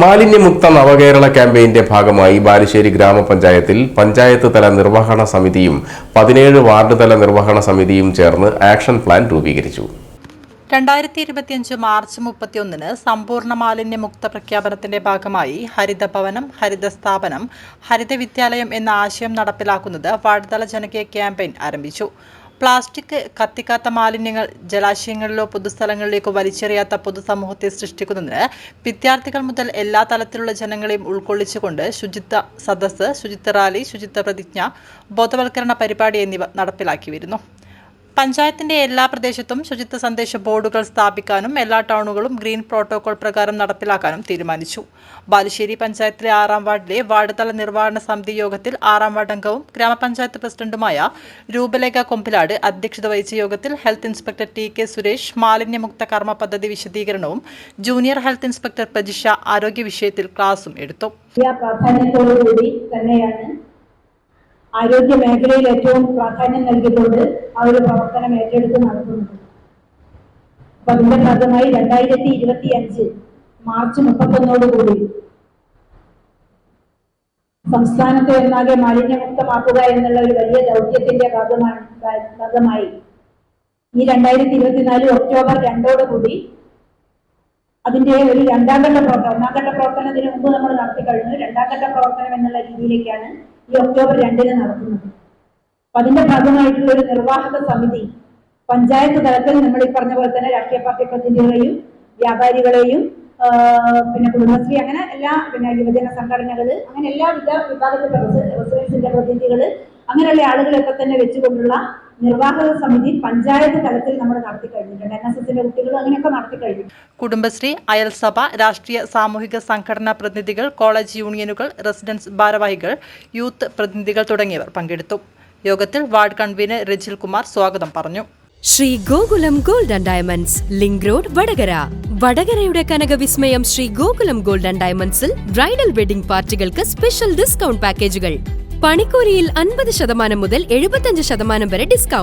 മാലിന്യമുക്ത നവകേരള ക്യാമ്പയിന്റെ ഭാഗമായി ബാലുശ്ശേരി ഗ്രാമപഞ്ചായത്തിൽ പഞ്ചായത്ത് തല നിർവഹണ സമിതിയും പതിനേഴ് വാർഡ് തല നിർവഹണ സമിതിയും ചേർന്ന് ആക്ഷൻ പ്ലാൻ രൂപീകരിച്ചു. രണ്ടായിരത്തി ഇരുപത്തിയഞ്ച് മാർച്ച് മുപ്പത്തിയൊന്നിന് സമ്പൂർണ മാലിന്യമുക്ത പ്രഖ്യാപനത്തിന്റെ ഭാഗമായി ഹരിതഭവനം ഹരിത സ്ഥാപനം ഹരിത വിദ്യാലയം എന്ന ആശയം നടപ്പിലാക്കുന്നത് വാർഡുതല ജനകീയ ക്യാമ്പയിൻ ആരംഭിച്ചു. പ്ലാസ്റ്റിക് കത്തിക്കാത്ത മാലിന്യങ്ങൾ ജലാശയങ്ങളിലോ പൊതുസ്ഥലങ്ങളിലേക്കോ വലിച്ചെറിയാത്ത പൊതുസമൂഹത്തെ സൃഷ്ടിക്കുന്നതിന് വിദ്യാർത്ഥികൾ മുതൽ എല്ലാ തലത്തിലുള്ള ജനങ്ങളെയും ഉൾക്കൊള്ളിച്ചുകൊണ്ട് ശുചിത്വ സദസ്സ് ശുചിത്വ റാലി ശുചിത്വ പ്രതിജ്ഞ ബോധവൽക്കരണ പരിപാടി എന്നിവ നടപ്പിലാക്കി വരുന്നു പഞ്ചായത്തിന്റെ എല്ലാ പ്രദേശത്തും ശുചിത്വ സന്ദേശ ബോർഡുകൾ സ്ഥാപിക്കാനും എല്ലാ ടൗണുകളും ഗ്രീൻ പ്രോട്ടോകോൾ പ്രകാരം നടപ്പിലാക്കാനും തീരുമാനിച്ചു. ബാലുശ്ശേരി പഞ്ചായത്തിലെ ആറാം വാർഡിലെ വാർഡ് തല നിർവഹണ സമിതി യോഗത്തിൽ ആറാം വാർഡ് അംഗവും ഗ്രാമപഞ്ചായത്ത് പ്രസിഡന്റുമായ രൂപലേഖ കൊമ്പിലാട് അധ്യക്ഷത വഹിച്ച യോഗത്തിൽ health inspector T K Suresh മാലിന്യമുക്ത കർമ്മ പദ്ധതി വിശദീകരണവും ജൂനിയർ ഹെൽത്ത് ഇൻസ്പെക്ടർ പ്രജിഷ ആരോഗ്യ വിഷയത്തിൽ ക്ലാസും എടുത്തു. പ്രാധാന്യത്തോടുകൂടി തന്നെയാണ് ആരോഗ്യ മേഖലയിൽ ഏറ്റവും പ്രാധാന്യം നൽകിക്കൊണ്ട് ആ ഒരു പ്രവർത്തനം ഏറ്റെടുത്ത് നടത്തുന്നത്. അപ്പൊ അതിന്റെ ഭാഗമായി രണ്ടായിരത്തി ഇരുപത്തി അഞ്ച് മാർച്ച് മുപ്പത്തൊന്നോടുകൂടി സംസ്ഥാനത്തെ ഒന്നാകെ മാലിന്യമുക്തമാക്കുക എന്നുള്ള ഒരു വലിയ ദൗത്യത്തിന്റെ ഭാഗമാണ് ഭാഗമായി ഈ രണ്ടായിരത്തി ഇരുപത്തിനാല് ഒക്ടോബർ രണ്ടോടുകൂടി അതിന്റെ ഒരു രണ്ടാം ഘട്ട പ്രവർത്തനം ഒന്നാം ഘട്ട പ്രവർത്തനത്തിന് മുമ്പ് നമ്മൾ നടത്തി കഴിഞ്ഞു രണ്ടാം ഘട്ട പ്രവർത്തനം എന്നുള്ള രീതിയിലേക്കാണ് ഈ ഒക്ടോബർ രണ്ടിന് നടത്തുന്നത്. അതിന്റെ ഭാഗമായിട്ടുള്ള ഒരു നിർവാഹക സമിതി പഞ്ചായത്ത് തലത്തിൽ നമ്മൾ ഈ പറഞ്ഞ പോലെ തന്നെ രാഷ്ട്രീയ പാർട്ടി പ്രതിനിധികളെയും വ്യാപാരികളെയും പിന്നെ കുടുംബശ്രീ അങ്ങനെ എല്ലാ പിന്നെ യുവജന സംഘടനകൾ അങ്ങനെ എല്ലാ വിഭാഗത്തിന്റെ വിഭാഗത്തിലെ റെസിഡൻസിന്റെ പ്രതിനിധികൾ അങ്ങനെയുള്ള ആളുകളൊക്കെ തന്നെ വെച്ചുകൊണ്ടുള്ള നിർവാഹക സമിതി പഞ്ചായത്ത് തലത്തിൽ നമ്മൾ നടത്തി കഴിഞ്ഞിട്ടുണ്ട്. എൻ എസ് എസിന്റെ കുട്ടികളും അങ്ങനെയൊക്കെ നടത്തി കഴിഞ്ഞു കുടുംബശ്രീ അയൽസഭ രാഷ്ട്രീയ സാമൂഹിക സംഘടനാ പ്രതിനിധികൾ കോളേജ് യൂണിയനുകൾ റെസിഡൻസ് ഭാരവാഹികൾ യൂത്ത് പ്രതിനിധികൾ തുടങ്ങിയവർ പങ്കെടുത്തു. യോഗത്തിൽ വാർഡ് കൺവീനർ രജിൽ കുമാർ സ്വാഗതം പറഞ്ഞു. Sree Gokulam gold and diamonds link road Vadakara. വടകരയുടെ കനകവിസ്മയം ശ്രീ ഗോകുലം ഗോൾഡ് ആൻഡ് ഡയമണ്ട്സിൽ ബ്രൈഡൽ വെഡിംഗ് പാർട്ടികൾക്ക് സ്പെഷ്യൽ ഡിസ്കൗണ്ട് പാക്കേജുകൾ. പണിക്കൂലിയിൽ അൻപത് ശതമാനം മുതൽ എഴുപത്തഞ്ച് ശതമാനം വരെ ഡിസ്കൗണ്ട്